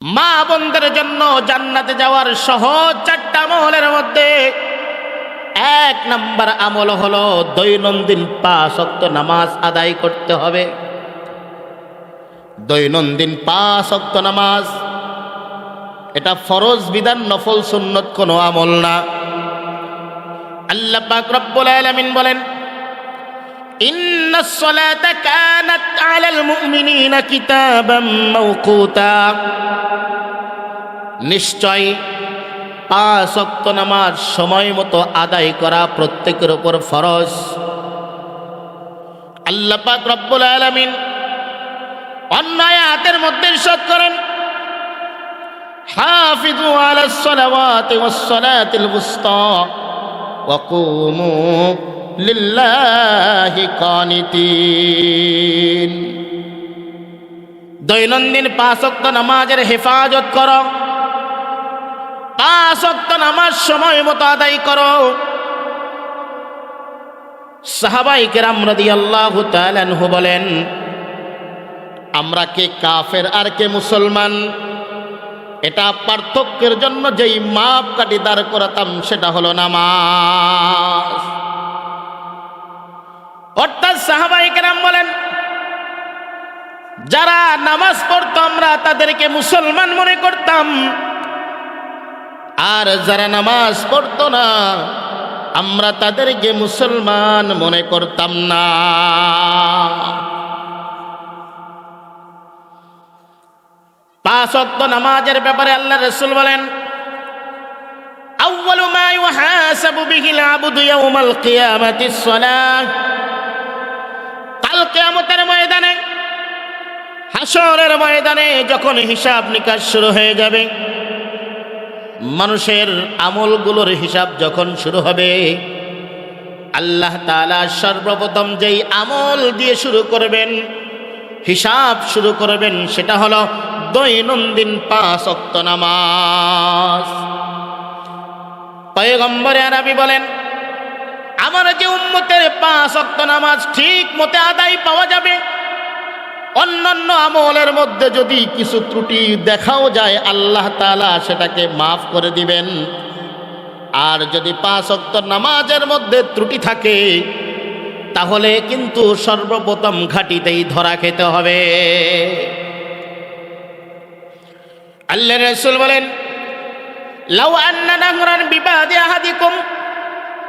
মা বোনদের জন্য জান্নাতে যাওয়ার সহজ চারটা আমলের মধ্যে এক নাম্বার আমল হলো দৈনন্দিন পাঁচ অক্ত নামাজ আদায় করতে হবে। দৈনন্দিন পাঁচ অক্ত নামাজ, এটা ফরজ বিধান, নফল সুন্নত কোনো আমল না। আল্লাহ পাক রব্বুল বলেন ইন্নাস সালাতা কানাত আলাল মুমিনিনা কিতাবাম মাওকুতা। নিশ্চয় পাঁচ অক্ত নামাজ সময় মতো আদায় করা প্রত্যেকের উপর ফরজ। আল্লাহ পাক রব্বুল আলামিন অন্য আয়াতের মধ্যে ইরশাদ করেন হাফিজু আলাস সালাওয়াতি ওয়াস সালাতিল বুসতা ওয়া কুমু দৈনন্দিন পাঁচ অক্ত নামাজের হেফাজত করো। পাঁচ অক্ত নামাজ সময় মতো আদায় করো। সাহাবাই কেরাম রদি আল্লাহ তালানহু বলেন, আমরা কে কাফের আর কে মুসলমান? এটা পার্থক্যের জন্য যেই মাপ কাটি দাঁড় করাতাম সেটা হলো নামাজ। অর্থাৎ সাহাবাই কেরাম বলেন, যারা নামাজ পড়তো, আমরা তাদেরকে মুসলমান মনে করতাম। আর যারা নামাজ পড়তো না, আমরা তাদেরকে মুসলমান মনে করতাম না। পাঁচ নামাজের ব্যাপারে আল্লাহ রসুল বলেন আউ্বালু মা ইউহাসাবু বিহিলা আবদু ইয়াউমাল কিয়ামাতিস সালাহ। কাল কিয়ামতের ময়দানে হাসরের ময়দানে যখন হিসাব নিকাশ শুরু হয়ে যাবে, মানুষের আমলগুলোর হিসাব যখন শুরু হবে, আল্লাহ তালা সর্বপ্রথম যেই আমল দিয়ে শুরু করবেন, হিসাব শুরু করবেন, সেটা হলো দৈনন্দিন পাঁচ অক্ত নামাজ। পয়গম্বরে আরবি বলেন আমার যে উম্মতের পাঁচ অক্ত নামাজ ঠিক মতে আদায় পাওয়া যাবে, অন্যান্য আমলের মধ্যে যদি কিছু ত্রুটি দেখাও যায়, আল্লাহ তালা সেটাকে মাফ করে দিবেন। আর যদি পাঁচ অক্ত নামাজের মধ্যে ত্রুটি থাকে, তাহলে কিন্তু সর্বপ্রথম ঘাটিতেই ধরা খেতে হবে। আল্লাহ রসুল বলেন, লাউ আন্না নাহরান বিবাদে আহাদিকুম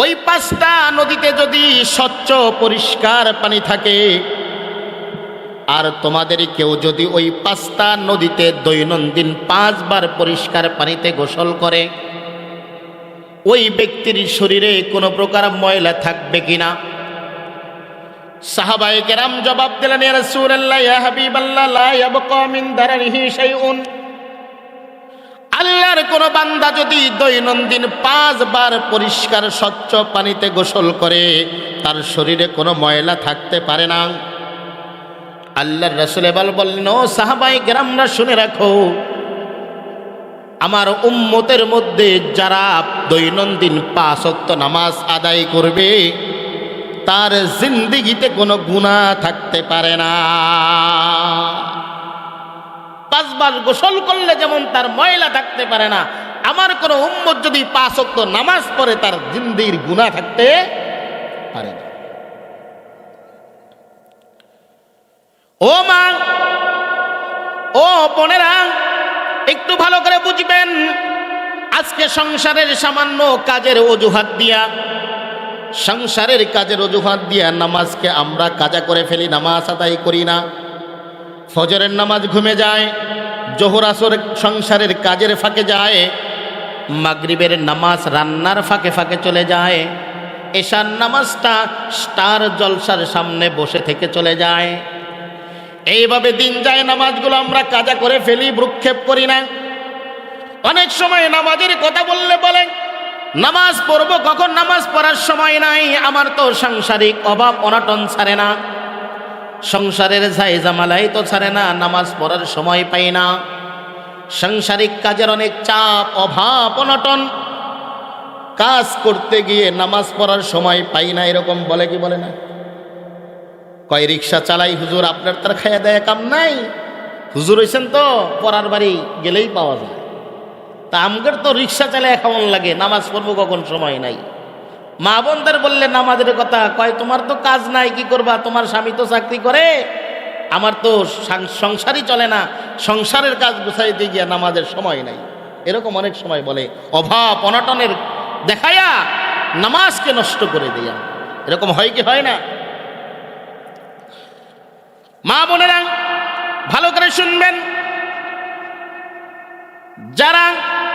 ওই পাঁচটা নদীতে যদি স্বচ্ছ পরিষ্কার পানি থাকে, আর তোমাদের কেউ যদি ওই পাঁচটা নদীতে দৈনন্দিন পাঁচবার পরিষ্কার পানিতে গোসল করে, ওই ব্যক্তির শরীরে কোনো প্রকার ময়লা থাকবে কিনা সাহাবাই কেরাম জবাব দিলেন, ইয়া রাসূলুল্লাহ, ইয়া হাবিবাল্লাহ, লা ইয়াবকা মিন দারারিহি শাইউন। আল্লাহর কোন বান্দা যদি দৈনন্দিন পাঁচবার পরিষ্কার, স্বচ্ছ পানিতে গোসল করে, তার শরীরে কোনো ময়লা থাকতে পারে না। আল্লাহর রসুল এবার বললেন, ও সাহাবাই গ্রামরা শুনে রাখো, আমার উম্মতের মধ্যে যারা দৈনন্দিন পাঁচক্ত নামাজ আদায় করবে, তার জিন্দিগিতে কোনো গুণা থাকতে পারে না। পাঁচবার গোসল করলে যেমন তার ময়লা থাকতে পারে না, আমার কোনো উম্মত যদি পাঁচ নামাজ পড়ে, তার জিন্দির গুণা থাকতে পারে না। ও মা, ও বোনেরা, একটু ভালো করে বুঝবেন, আজকে সংসারের সামান্য কাজের অজুহাত দিয়া, সংসারের কাজের অজুহাত দিয়া নামাজকে আমরা কাজা করে ফেলি, নামাজ আদায় করি না। ফজরের নামাজ ঘুমে যায়, জোহর আসর সংসারের কাজের ফাঁকে যায়, মাগরিবের নামাজ রান্নার ফাঁকে ফাঁকে চলে যায়, এশার নামাজটা স্টার জলসার সামনে বসে থেকে চলে যায়। এইভাবে দিন যায়, নামাজগুলো আমরা কাজা করে ফেলি, ভ্রুক্ষেপ করি না। অনেক সময় নামাজের কথা বললে বলেন, নামাজ পড়ব কখন? নামাজ পড়ার সময় নাই, আমার তো সাংসারিক অভাব, অনটন ছাড়ে না। সংসারের ঝাই জামালাই তো ছাড়ে না, নামাজ পড়ার সময় পাই না। সাংসারিক কাজের অনেক চাপ, অভাব, অনটন। কাজ করতে গিয়ে নামাজ পড়ার সময় পাই না, এরকম বলে কি বলে না? কয়, রিক্সা চালাই, হুজুর, আপনার তার খাইয়া দেয় কাম নাই? হুজুর হয়েছেন তো, পড়ার বাড়ি গেলেই পাওয়া যায়। তা আমগের তো রিক্সা চালায় কেমন লাগে? নামাজ পড়ব কখন? সময় নাই। মা বোনদের বললে, নামাজের কথা কয়, তোমার তো কাজ নাই, কি করবা? তোমার স্বামী তো চাকরি করে। আমার তো সংসারই চলে না। সংসারের কাজ গুছাইতে গিয়া নামাজের সময় নাই। এরকম অনেক সময় বলে, অভাব, অনটনের দেখায়া নামাজকে নষ্ট করে দিয়া। এরকম হয় কি হয় না? মা বোনেরা, ভালো করে শুনবেন। যারা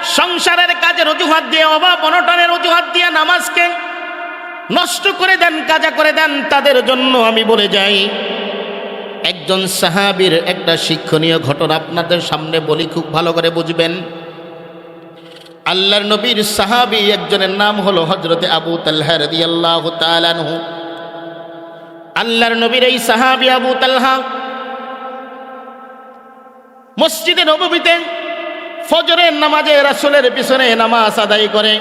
সংসারের কাজের অজুহাত দিয়ে, অভাব, অনটনের অজুহাত দিয়ে নামাজকে নষ্ট করে দেন, কাজা করে দেন, তাদের জন্য আমি বলে যাই। একজন সাহাবীর একটা শিক্ষণীয় ঘটনা আপনাদের সামনে বলি, খুব ভালো করে বুঝবেন। আল্লাহর নবীর সাহাবী একজনের নাম হলো হজরতে আবু রাদিয়াল্লাহু তাআলা আনহু। আল্লাহর নবীর এই সাহাবী আবু তালহা মসজিদে নববীতে ফজরের নামাজে রাসূলের পিছনে নামাজ আদায় করে।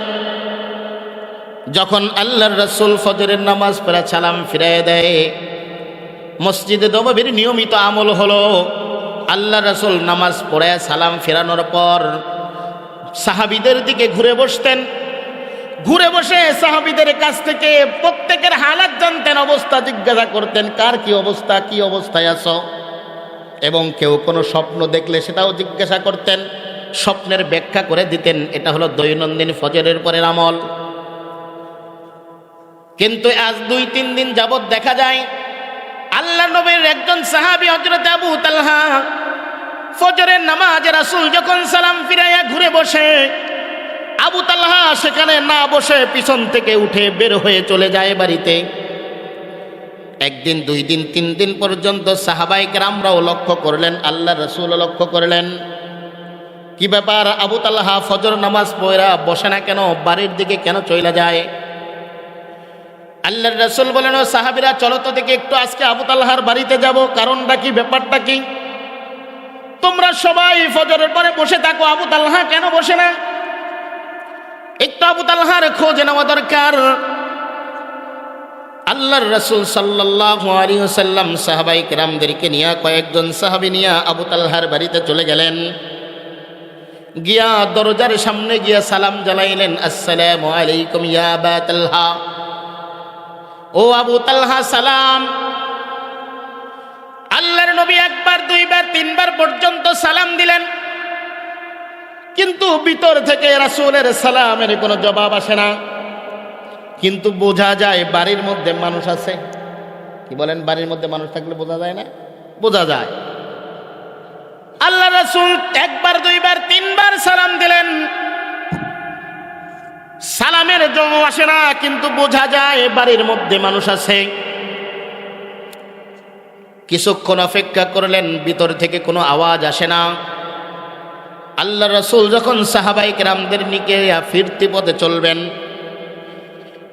যখন আল্লাহর রাসূল ফজরের নামাজ পড়া সালাম ফিরিয়ে দেয়, মসজিদে নববীর নিয়মিত আমল হলো আল্লাহ রাসূল নামাজ পড়ে সালাম ফেরানোর পর সাহাবিদের দিকে ঘুরে বসতেন। ঘুরে বসে সাহাবিদের কাছ থেকে প্রত্যেকের হালাত জানতেন, অবস্থা জিজ্ঞাসা করতেন, কার কি অবস্থা, কি অবস্থায় আছো? এবং কেউ কোনো স্বপ্ন দেখলে সেটাও জিজ্ঞাসা করতেন, স্বপ্নের ব্যাখ্যা করে দিতেন, এটা হলো দৈনন্দিন ফজরের পরের আমল। কিন্তু আজ দুই, তিন দিন যাবৎ দেখা যায়, আল্লাহ নবীর একজন সাহাবি হজরত আবু তালহা ফজরের নামাজ রাসুল যখন সালাম ফিরাইয়া ঘুরে বসে, আবু তালহা সেখানে না বসে পিছন থেকে উঠে বের হয়ে চলে যায় বাড়িতে। একদিন, দুই দিন, তিন দিন পর্যন্ত সাহাবাই গ্রামরাও লক্ষ্য করলেন আল্লাহ রসুল লক্ষ্য করলেন। কি ব্যাপার? আবু তাল্লাহা ফজর নামাজ পয়রা বসে না কেন? বাড়ির দিকে কেন চলে যায়? আল্লাহর রসুল বলেন, ও সাহাবিরা, চলো তো দেখে একটু আজকে আবু তাল্লাহার বাড়িতে যাব। কারণটা কি, ব্যাপারটা কি? তোমরা সবাই ফজরের পরে বসে থাকো। আবু তাল্লাহা কেন বসে না? একটু আবু তাল্লাহার খোঁজ নেওয়া দরকার। আল্লাহর রসুল সাল্লাম সাহাবাই কেরামদেরকে নিয়ে, কয়েকজন সাহাবি নিয়ে আবু তাল্লাহার বাড়িতে চলে গেলেন। গিয়া দরজার সামনে গিয়া সালাম জানাইলেন, আসসালামু আলাইকুম ইয়া তালহা। ও আবু তালহা, সালাম। আল্লাহর নবী একবার, দুইবার, তিনবার পর্যন্ত সালাম দিলেন। কিন্তু ভিতর থেকে রাসূলের সালামের কোনো জবাব আসে না। কিন্তু বোঝা যায় বাড়ির মধ্যে মানুষ আছে। কি বলেন, বাড়ির মধ্যে মানুষ থাকলে বোঝা যায় না? বোঝা যায়। আল্লাহ রাসূল একবার, দুইবার, তিনবার সালাম দিলেন। সালামের জবাব আসে না, কিন্তু বোঝা যায় বাড়ির মধ্যে মানুষ আছে। কিছুক্ষণ অপেক্ষা করলেন, ভিতর থেকে কোনো আওয়াজ আসে না। আল্লাহ রসুল যখন সাহাবাইক রামদের নিকে ফিরতি পথে চলবেন,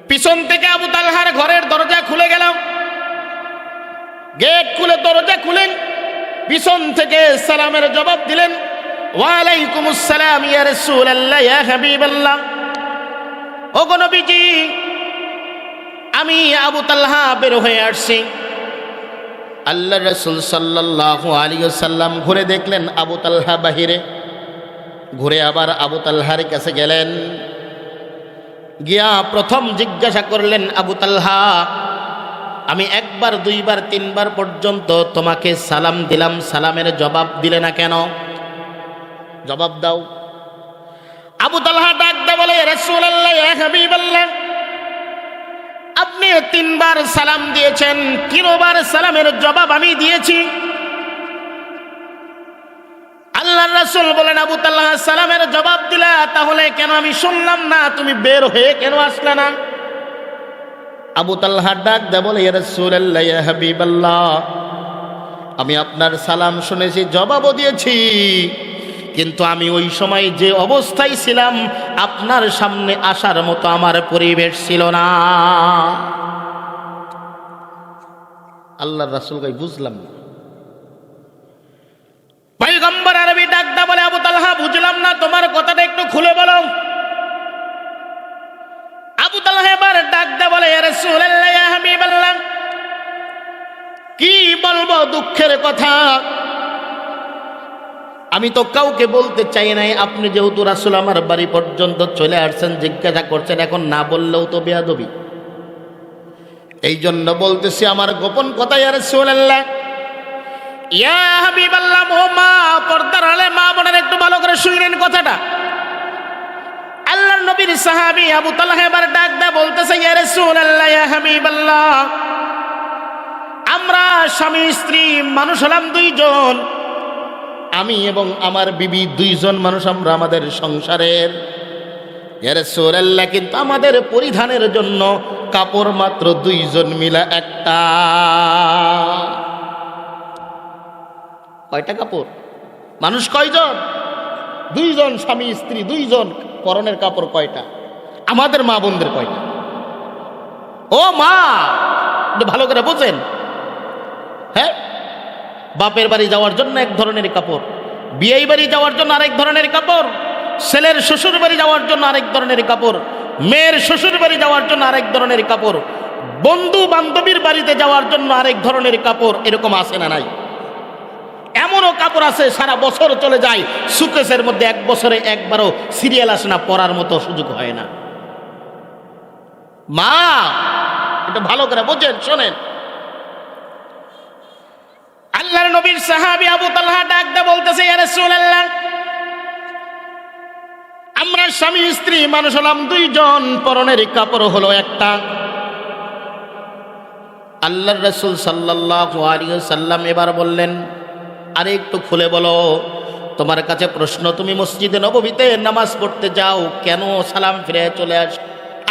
পিছন থেকে আবু তালহার ঘরের দরজা খুলে গেল। গেট খুলে দরজা খুলেন, পিছন থেকে সালামের জবাব দিলেন ওয়ালাইকুম আসসালাম ইয়া রাসূলুল্লাহ, ইয়া হাবিবাল্লাহ। ও আমি আবু তালহা বের হয়ে আসছি। আল্লাহ রসুল সাল্লাল্লাহু আলাইহি সাল্লাম ঘুরে দেখলেন আবু তালহা বাহিরে। ঘুরে আবার আবু তালহার কাছে গেলেন। গিয়া প্রথম জিজ্ঞাসা করলেন, আবু তালহা, আমি একবার, দুইবার, তিনবার পর্যন্ত তোমাকে সালাম দিলাম, সালামের জবাব দিলে না কেন? জবাব দাও। আবু তালহা ডাক দে বলে রাসূলুল্লাহ ইয়া হাবিবাল্লাহ, আপনি তিনবার সালাম দিয়েছেন, তিনবার সালামের জবাব আমি দিয়েছি। আল্লাহ রাসূল বলেন, আবু তাল্লাহ সালামের জবাব দিলা, তাহলে কেন আমি শুনলাম না? তুমি বের হয়ে কেন আসলে না? আবু তাল্লাহ ডাক দে বলে হাবিবাল্লাহ, আমি আপনার সালাম শুনেছি, জবাবও দিয়েছি। কিন্তু আমি ওই সময় যে অবস্থায় ছিলাম, আপনার সামনে আসার মতো আমার পরিবেশ ছিল না। আল্লাহ রাসুল গাই বুঝলাম না। পয়গম্বর আরবি ডাকদা বলে, আবু তালহা, বুঝলাম না, তোমার কথাটা একটু খুলে বলো। আবু তালহা এবার ডাকদা বলে, "ইয়া রাসূলুল্লাহ, ইয়া হাবিবাল্লাহ, কি বলব দুঃখের কথা? আমি তো কাউকে বলতে চাই নাই, আপনি যেহেতু রাসুল আমার বাড়ি পর্যন্ত চলে আসছেন, জিজ্ঞাসা করছেন, এখন না বললেও তো বেয়াদবি। এই জন্য বলতেছি, আমার গোপন কথা ইয়ার সুল্লাহ ইয়া মা আলে মা একটু ভালো করে শুনলেন কথাটা। নবীর সাহাবী আবু ইয়া আমরা স্বামী, স্ত্রী, মানুষ হলাম দুইজন। আমি এবং আমার বিবি দুইজন মানুষ আমরা আমাদের সংসারের। কিন্তু আমাদের পরিধানের জন্য কাপড় মাত্র দুইজন মিলা একটা। কয়টা কাপড়? মানুষ কয়জন? দুইজন স্বামী, স্ত্রী, দুইজন। পরনের কাপড় কয়টা? আমাদের মা বোনদের কয়টা? ও মা! ভালো করে বোঝেন। হ্যাঁ? বাপের বাড়ি যাওয়ার জন্য এক ধরনের কাপড় বিয়ে বাড়ি যাওয়ার জন্য আরেক ধরনের কাপড়, ছেলের শ্বশুর বাড়ি যাওয়ার জন্য আরেক ধরনের কাপড়, মেয়ের শ্বশুর বাড়ি যাওয়ার জন্য আরেক ধরনের কাপড়, বন্ধু বান্ধবীর বাড়িতে যাওয়ার জন্য আরেক ধরনের কাপড়, এরকম আসে না নাই? এমনও কাপড় আছে, সারা বছর চলে যায় সুকেশের মধ্যে এক বছরে একবারও সিরিয়াল আসে না, পরার মতো সুযোগ হয় না। মা, এটা ভালো করে বোঝেন, শোনেন। আল্লাহর নবীর সাহাবী আবু তালহা ডাক দা বলতেছে, ইয়া রাসূলুল্লাহ, আমরা স্বামী স্ত্রী মানুষ হলাম, দুইজন পরনের কাপড় হলো একটা। আল্লাহর রাসূল সাল্লাল্লাহু আলাইহি সাল্লাম এবার বললেন, আরে একটু খুলে বলো, তোমার কাছে প্রশ্ন, তুমি মসজিদে নববীতে নামাজ পড়তে যাও কেন? সালাম ফিরে চলে আস।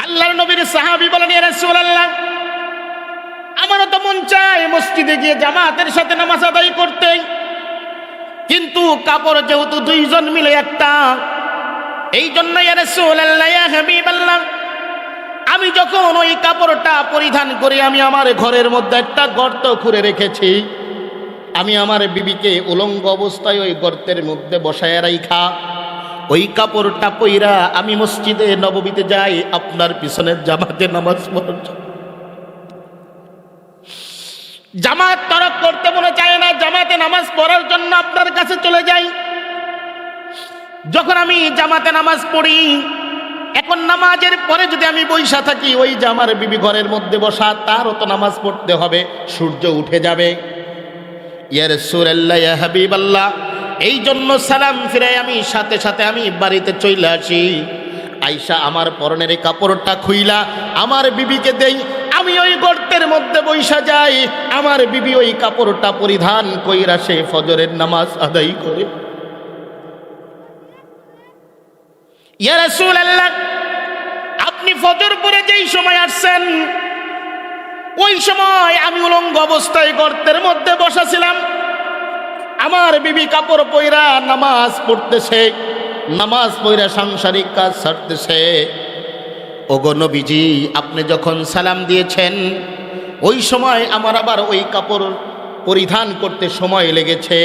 আল্লাহর নবীর সাহাবী বলেন, ইয়া রাসূলুল্লাহ আমারও তো মন চায় মসজিদে গিয়ে জামাতের সাথে নামাজ আদায় করতে। কিন্তু কাপড় যেহেতু দুইজন মিলে একটা এই জন্য আমি যখন ওই কাপড়টা পরিধান করি আমি আমার ঘরের মধ্যে একটা গর্ত খুঁড়ে রেখেছি, আমি আমার বিবিকে উলঙ্গ অবস্থায় ওই গর্তের মধ্যে বসায় রাইখা। ওই কাপড়টা পইরা আমি মসজিদে নববীতে যাই, আপনার পিছনের জামাতে নামাজ পড়ার জামাত তরক করতে মনে চায় না জামাতে নামাজ পড়ার জন্য আপনার কাছে চলে যাই। যখন আমি জামাতে নামাজ পড়ি, এখন নামাজের পরে যদি আমি বৈশা থাকি, ওই যে আমার বিবি ঘরের মধ্যে বসা, তারও তো নামাজ পড়তে হবে, সূর্য উঠে যাবে। ইয়ার ইয়া হাবিবাল্লাহ এই জন্য সালাম ফিরে আমি, সাথে সাথে আমি বাড়িতে চলে আসি। আইসা আমার পরনের কাপড়টা খুইলা, আমার বিবিকে দেই আমি ওই গর্তের মধ্যে বৈশা যাই। আমার বিবি ওই কাপড়টা পরিধান কইরা সে ফজরের নামাজ আদায় করে। আপনি ফজর পরে যেই সময় আসছেন, ওই সময় আমি উলঙ্গ অবস্থায় গর্তের মধ্যে বসাছিলাম। আমার বিবি কাপড় পইরা নামাজ পড়তেছে, নামাজ পইরা সাংসারিক কাজ ছাড়তেছে। ওগো নবীজি, আপনি যখন সালাম দিয়েছেন, ওই সময় আমার আবার ওই কাপড় পরিধান করতে সময় লেগেছে।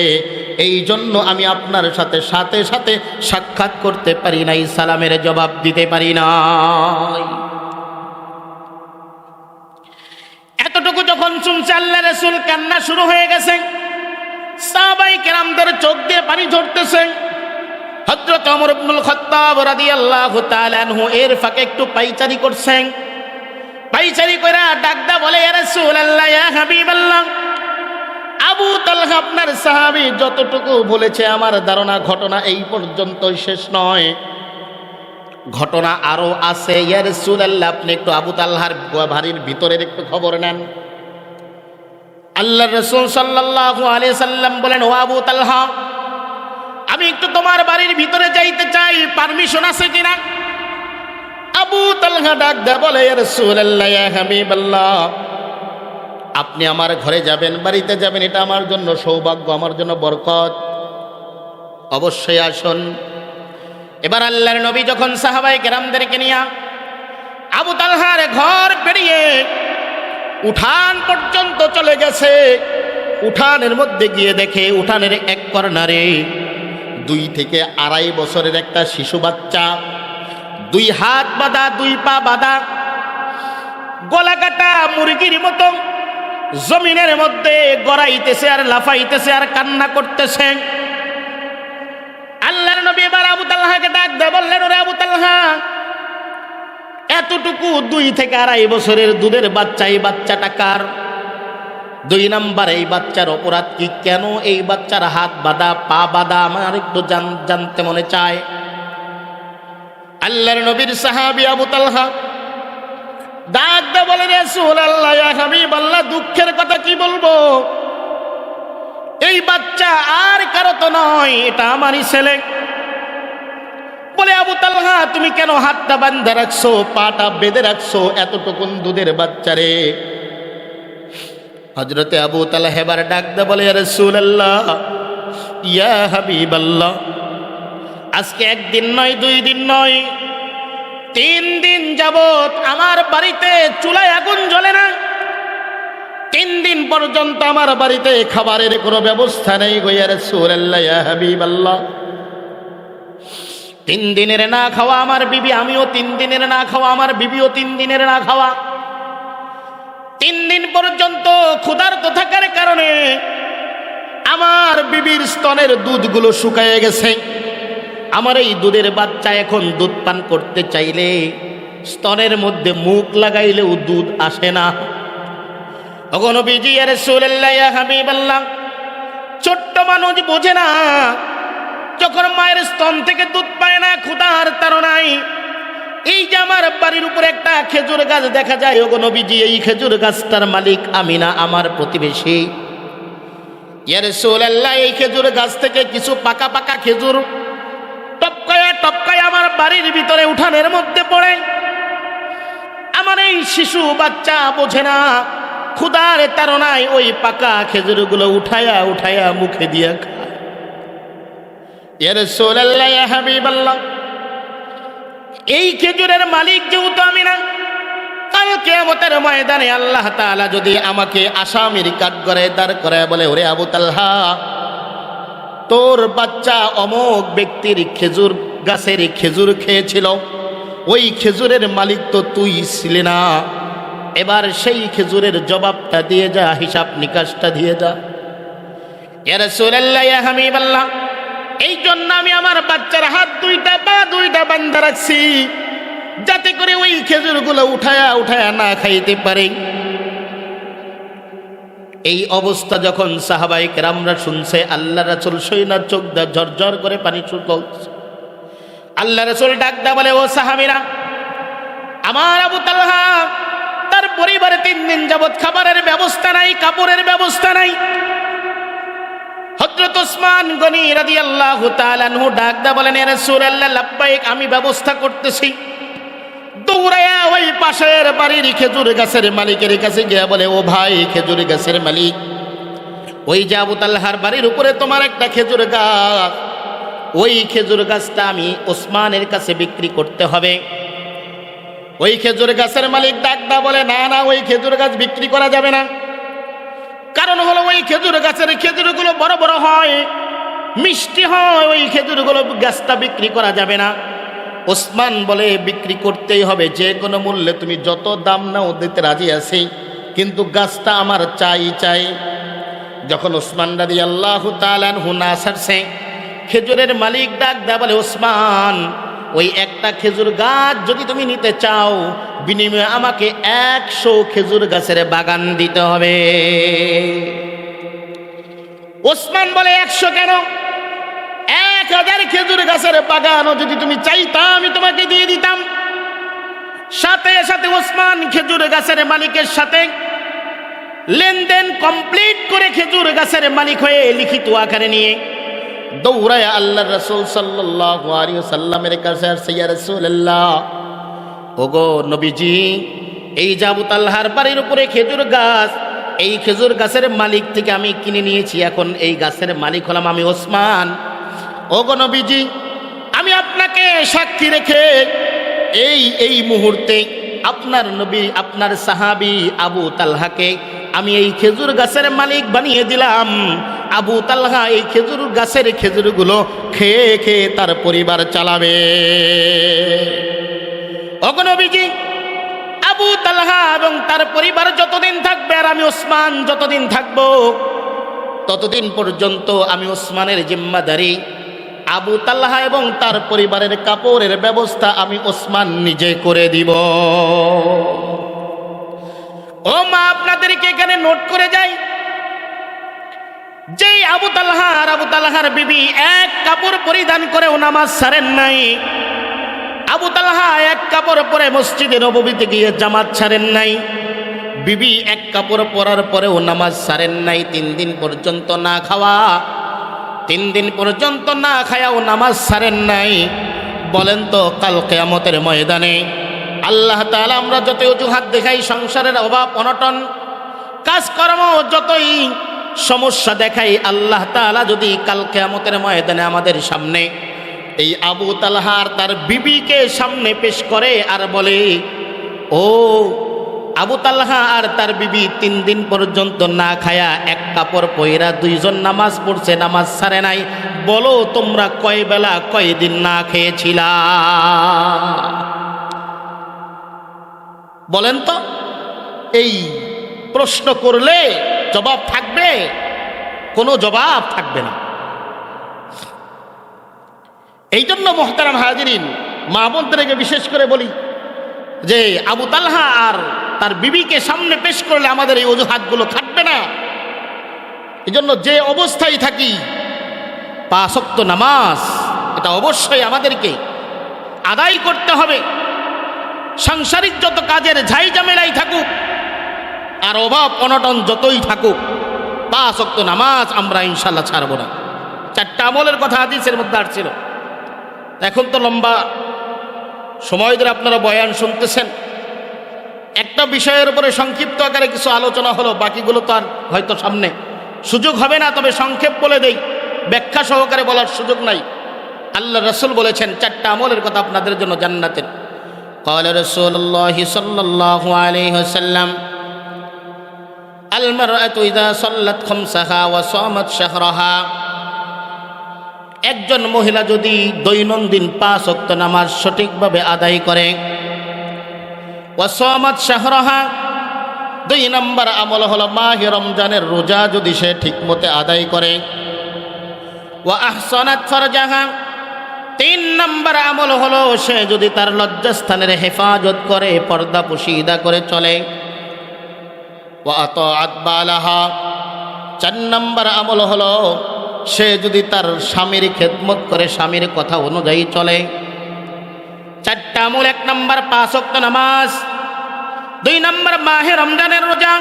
এই জন্য আমি আপনার সাথে সাথে সাথে সাক্ষাৎ করতে পারি নাই, সালামের জবাব দিতে পারি নাই। এতটুকু যখন শুনছে আল্লাহ রসুল, কান্না শুরু হয়ে গেছে। সাহাবাই কেরামদের চোখ দিয়ে পানি ঝরতেছে। হজরত অমর ইবনুল খত্তাব রাদিয়াল্লাহু তাআলা আনহু এর ফাঁকে একটু পাইচারি করছেন। পাইচারি কইরা ডাকদা বলে, ইয়া রাসূলুল্লাহ, ইয়া হাবিবাল্লাহ, আবু তালহা আপনার সাহাবী যতটুকু বলেছে আমার ধারণা ঘটনা এই পর্যন্ত শেষ নয়। ঘটনা আরও আছে, ইয়া রাসূলুল্লাহ, আপনি একটু আবু তালহার বাড়ির ভিতরের একটু খবর নেন। আল্লাহ রসুল সাল্লাল্লাহু আলাইহি সাল্লাম বলেন, ও আবু তালহা আমি একটু তোমার বাড়ির ভিতরে যাইতে চাই। পারমিশন আছে কিনা? আবু তালহা ডাক দে বলে আপনি আমার ঘরে যাবেন, বাড়িতে যাবেন, এটা আমার জন্য সৌভাগ্য, আমার জন্য বরকত। অবশ্যই আসুন। এবার আল্লাহর নবী যখন সাহাবাই কেরামদেরকে নিয়ে আবু তালহার ঘর পেরিয়ে উঠান পর্যন্ত চলে গেছে, উঠানের মধ্যে গিয়ে দেখে উঠানের এক কর্নারে দুই থেকে আড়াই বছরের একটা শিশু বাচ্চা। দুই হাত বাঁধা, দুই পা বাঁধা। গলা কাটা মুরগির মতো জমিনের মধ্যে গড়াইতেছে আর লাফাইতেছে আর কান্না করতেছে। আল্লাহর নবী এবার আবু তালহাকে ডাক দে বললেন, ওরে আবু তালহা, এতটুকু দুই থেকে আড়াই বছরের দুধের বাচ্চা, এই বাচ্চাটা কার? দুই নাম্বার, এই বাচ্চার অপরাধ কি? কেন এই বাচ্চার হাত বাঁধা, পা বাঁধা আমার একটু জান- জানতে মনে চায়? আল্লাহর নবীর সাহাবি আবু তালহা ডাক দে বলে রাসূল আল্লাহ হাবিব আল্লাহ দুঃখের কথা কি বলব? এই বাচ্চা আর কারও তো নয়, এটা আমারই ছেলে। বলে আবু তালহা, তুমি কেন হাতটা বান্ধা রাখছো, পাটা বেঁধে রাখছো, এতটুকুন দুধের বাচ্চারে হজরতে আবু তালা হেবার ডাক দে বলে রসুল আল্লাহ ইয়া হাবিব আল্লাহ আজকে একদিন নয়, দুই দিন নয়, তিন দিন যাবত আমার বাড়িতে চুলায় আগুন জ্বলে না। তিন দিন পর্যন্ত আমার বাড়িতে খাবারের কোনো ব্যবস্থা নেই গইয়া রসুল আল্লাহ ইয়া হাবিব আল্লাহ তিন দিনের না খাওয়া আমার বিবি, আমিও তিন দিনের না খাওয়া, আমার বিবিও তিন দিনের না খাওয়া। তিন দিন পর্যন্ত ক্ষুধার্ত থাকার কারণে আমার বিবির স্তনের দুধগুলো শুকায় গেছে। আমার এই দুধের বাচ্চা এখন দুধ পান করতে চাইলে স্তনের মধ্যে মুখ লাগাইলেও দুধ আসে না। তখন বিজি আর হাবিবাল্লাহ, ছোট্ট মানুষ বোঝে না, যখন মায়ের স্তন থেকে দুধ পায় না, ক্ষুধার তাড়নায় এই যে আমার বাড়ির উপরে একটা খেজুর গাছ দেখা যায়, ওগো নবীজি, এই খেজুর গাছটার মালিক আমি না আমার প্রতিবেশী। ইয়ার সোল্লাহ এই খেজুর গাছ থেকে কিছু পাকা পাকা খেজুর টপকায়া টপকায় আমার বাড়ির ভিতরে উঠানের মধ্যে পড়ে। আমার এই শিশু বাচ্চা বোঝে না ক্ষুদার তারনায় ওই পাকা খেজুরগুলো উঠায়া উঠায়া মুখে দিয়ে খায়। ইয়ার সোল্লাহ হাবিবাল্লাহ এই খেজুরের মালিক যেহেতু আমি না কাল কেয়ামতের ময়দানে আল্লাহ তাআলা যদি আমাকে আসামির কাঠ করে দাঁড় করে বলে, ওরে আবু তালহা, তোর বাচ্চা অমোক ব্যক্তির খেজুর, গাছের খেজুর খেয়েছিল, ওই খেজুরের মালিক তো তুই ছিলি না। এবার সেই খেজুরের জবাবটা দিয়ে যা, হিসাব নিকাশটা দিয়ে যা। এর সুরাল্লাহ এই জন্য আমি আমার বাচ্চার হাত দুইটা দুইটা বান্ধা রাখছি। যাতে করে ওই খেজুরগুলো উঠায়া উঠায়া না খাইতে পারে। এই অবস্থা যখন সাহাবাইক রামরা শুনছে, আল্লাহ রাসুল সৈনার চোখ দা ঝরঝর করে পানি চলছে আল্লাহ রাসুল ডাক দা বলে, ও সাহাবিরা, আমার আবু তালহা, তার পরিবারে তিন দিন যাবৎ খাবারের ব্যবস্থা নাই, কাপড়ের ব্যবস্থা নাই। হজরত ওসমান গনি রাদি আল্লাহ তালানহু ডাক দা বলেন এর সুর আল্লাহ লাব্বাইক, আমি ব্যবস্থা করতেছি। দৌড়ায়া ওই পাশের বাড়ির খেজুর গাছের মালিকের কাছে গিয়া বলে, ও ভাই, খেজুর গাছের মালিক, ওই যে আবু তাল্লাহার বাড়ির উপরে তোমার একটা খেজুর গাছ। ওই খেজুর গাছটা আমি ওসমানের কাছে বিক্রি করতে হবে। ওই খেজুর গাছের মালিক ডাকদা বলে, না না, ওই খেজুর গাছ বিক্রি করা যাবে না। কারণ হলো ওই খেজুর গাছের খেজুরগুলো বড় বড় হয়। মিষ্টি হয়, ওই খেজুরগুলো গাছটা বিক্রি করা যাবে না। ওসমান বলে, বিক্রি করতেই হবে যে কোনো মূল্যে তুমি যত দাম নাও দিতে রাজি আছি, কিন্তু গাছটা আমার চাই চাই। যখন ওসমান রাদি আল্লাহ তালানহু না ছাড়ছে, খেজুরের মালিক ডাক দেয় বলে, ওসমান ওই একটা খেজুর গাছ যদি তুমি নিতে চাও, বিনিময়ে আমাকে একশো খেজুর গাছের বাগান দিতে হবে। ওসমান বলে, একশো কেন? এক হাজার খেজুর গাছের বাগানও যদি তুমি চাইতাম আমি তোমাকে দিয়ে দিতাম। সাথে সাথে ওসমান খেজুর গাছের মালিকের সাথে লেনদেন কমপ্লিট করে খেজুর গাছের মালিক হয়ে লিখিত আকারে নিয়ে দৌড়ায় আল্লাহ রসুল সাল্লাহ সাল্লামের কাছে আসছে, ইয়া রসুল্লাহ ওগো নবীজি, এই জাবুত আল্লাহর বাড়ির উপরে খেজুর গাছ, এই খেজুর গাছের মালিক থেকে আমি কিনে নিয়েছি, এখন এই গাছের মালিক হলাম আমি ওসমান। ও গো নবীজি, আমি আপনাকে সাক্ষী রেখে এই এই মুহূর্তে আপনার নবী, আপনার সাহাবি আবু তালহাকে আমি এই খেজুর গাছের মালিক বানিয়ে দিলাম। আবু তালহা এই খেজুর গাছের খেজুরগুলো খেয়ে খেয়ে তার পরিবার চালাবে। অগনবীজি আবু তালহা এবং তার পরিবার যতদিন থাকবে আর আমি ওসমান যতদিন থাকব, ততদিন পর্যন্ত আমি ওসমানের জিম্মাদারি, আবু তাল্লাহা এবং তার পরিবারের কাপড়ের ব্যবস্থা আমি ওসমান নিজে করে দিব। ও মা, আপনাদেরকে এখানে নোট করে যাই। যেই আবু তালহা আর আবু তালহার বিবি এক কাপড় পরিধান করেও নামাজ সারেন নাই, আবু তালহা এক কাপড় পরে মসজিদে নবীতে গিয়ে জামাত ছাড়েন নাই, বিবি এক কাপড় পরার পরেও নামাজ সারেন নাই, তিন দিন পর্যন্ত না খাওয়া, তিন দিন পর্যন্ত না খায়াও নামাজ সারেন নাই। বলেন তো, কাল কেয়ামতের ময়দানে আল্লাহ তাআলা আমরা যত অজুহাত দেখাই সংসারের অভাব, অনটন, কাজকর্ম যতই সমস্যা দেখাই, আল্লাহ তাআলা যদি কাল কেয়ামতের ময়দানে আমাদের সামনে এই আবু তালহার তার বিবিকে সামনে পেশ করে আর বলে, ও আবু তালহা আর তার বিবি তিন দিন পর্যন্ত না খায়া এক কাপড় পয়রা দুইজন নামাজ পড়ছে, নামাজ সারে নাই। বলো তোমরা কয় বেলা কয় দিন না খেয়েছিলা? বলেন তো, এই প্রশ্ন করলে জবাব থাকবে? কোনো জবাব থাকবে না। এই জন্য মোহতারাম হাজিরিন মা বোনদেরকে বিশেষ করে বলি যে, আবু তালহা আর তার বিবিকে সামনে পেশ করলে আমাদের এই অজুহাতগুলো থাকবে না। এই জন্য যে অবস্থায় থাকি পাশক্ত নামাজ, এটা অবশ্যই আমাদেরকে আদায় করতে হবে। সাংসারিক যত কাজের ঝাই ঝামেলাই থাকুক, আর অভাব অনটন যতই থাকুক পাশক্ত নামাজ আমরা ইনশাল্লাহ ছাড়বো না। চারটা আমলের কথা হাদিসের মধ্যে আসছিল। এখন তো লম্বা সময় ধরে আপনারা বয়ান শুনতেছেন। একটা বিষয়ের উপরে সংক্ষিপ্ত আকারে কিছু আলোচনা হলো, বাকিগুলো তো আর হয়তো সামনে সুযোগ হবে না, তবে সংক্ষেপ বলে দেই, ব্যাখ্যা সহকারে বলার সুযোগ নাই। আল্লাহ রসুল বলেছেন, চারটা আমলের কথা আপনাদের জন্য জান্নাতের। قال رسول الله صلى الله عليه وسلم المرأة إذا صلت خمسها وصامت شهرها একজন মহিলা যদি দৈনন্দিন পাঁচ অক্ত নামাজ সঠিকভাবে আদায় করে ওয়াসমাত শাহরহা দুই নম্বর আমল হলো মাহি রমজানের রোজা যদি সে ঠিকমতো আদায় করে ওয়া আহসানাত ফরজাহা তিন নম্বর আমল হলো, সে যদি তার লজ্জাস্থানের হেফাজত করে, পর্দা পুশিদা করে চলে। চার নম্বর আমল হলো, সে যদি তার স্বামীর খেদমত করে, স্বামীর কথা অনুযায়ী চলে। চারটা আমল, এক নম্বর পাঁচক্ত নামাজ, দুই নম্বর মাহে রমজানের রোজা,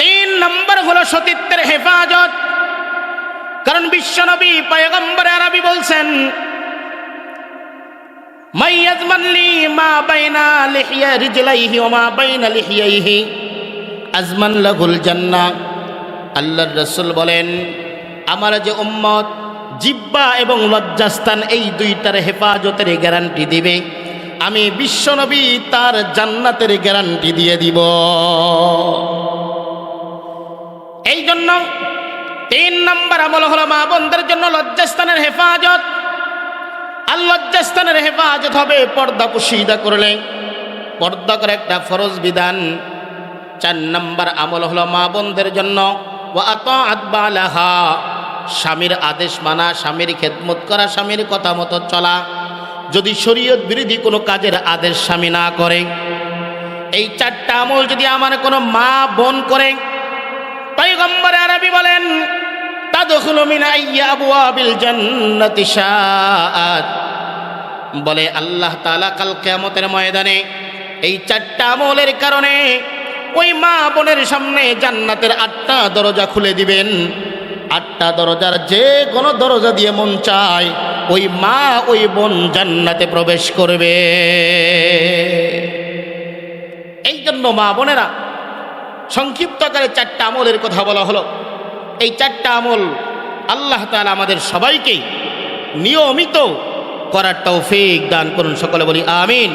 তিন নম্বর হলো সতীত্বের হেফাজত। কারণ বিশ্বনবী, পয়গম্বর আরবি বলছেন মা আজমান জান্নাহ আল্লাহর রাসূল বলেন, আমার যে উম্মত জিব্বা এবং লজ্জাস্থান এই দুইটার হেফাজতের গ্যারান্টি দিবে। আমি বিশ্বনবী তার জান্নাতের গ্যারান্টি দিয়ে দিব। এই জন্য তিন নম্বর আমল হলো মা বোনদের জন্য লজ্জাস্থানের হেফাজত। আর লজ্জাস্থানের হেফাজত হবে, পর্দা পুশিদা করলে। পর্দা করে একটা ফরজ বিধান। চার নম্বর আমল হলো মা বোনদের জন্য ও আত আতবালাহা স্বামীর আদেশ মানা, স্বামীর খেদমত করা, স্বামীর কথা মতো চলা। যদি শরীয়ত বিরোধী কোনো কাজের আদেশ স্বামী না করে, এই চারটা আমল যদি আমার কোনো মা বোন করে, পয়গম্বর আরবি বলেন আইয়া বলে আল্লাহ তাআলা কাল কিয়ামতের ময়দানে এই চারটা আমলের কারণে ওই মা বোনের সামনে জান্নাতের আটটা দরজা খুলে দিবেন। আটটা দরজার যে কোনো দরজা দিয়ে মন চায়, ওই মা ওই বোন জান্নাতে প্রবেশ করবে। এই জন্য মা বোনেরা সংক্ষিপ্ত আকারে চারটা আমলের কথা বলা হলো। এই চারটা আমল আল্লাহ তালা আমাদের সবাইকে নিয়মিত করার তৌফিক দান করুন সকলে বলি আমিন।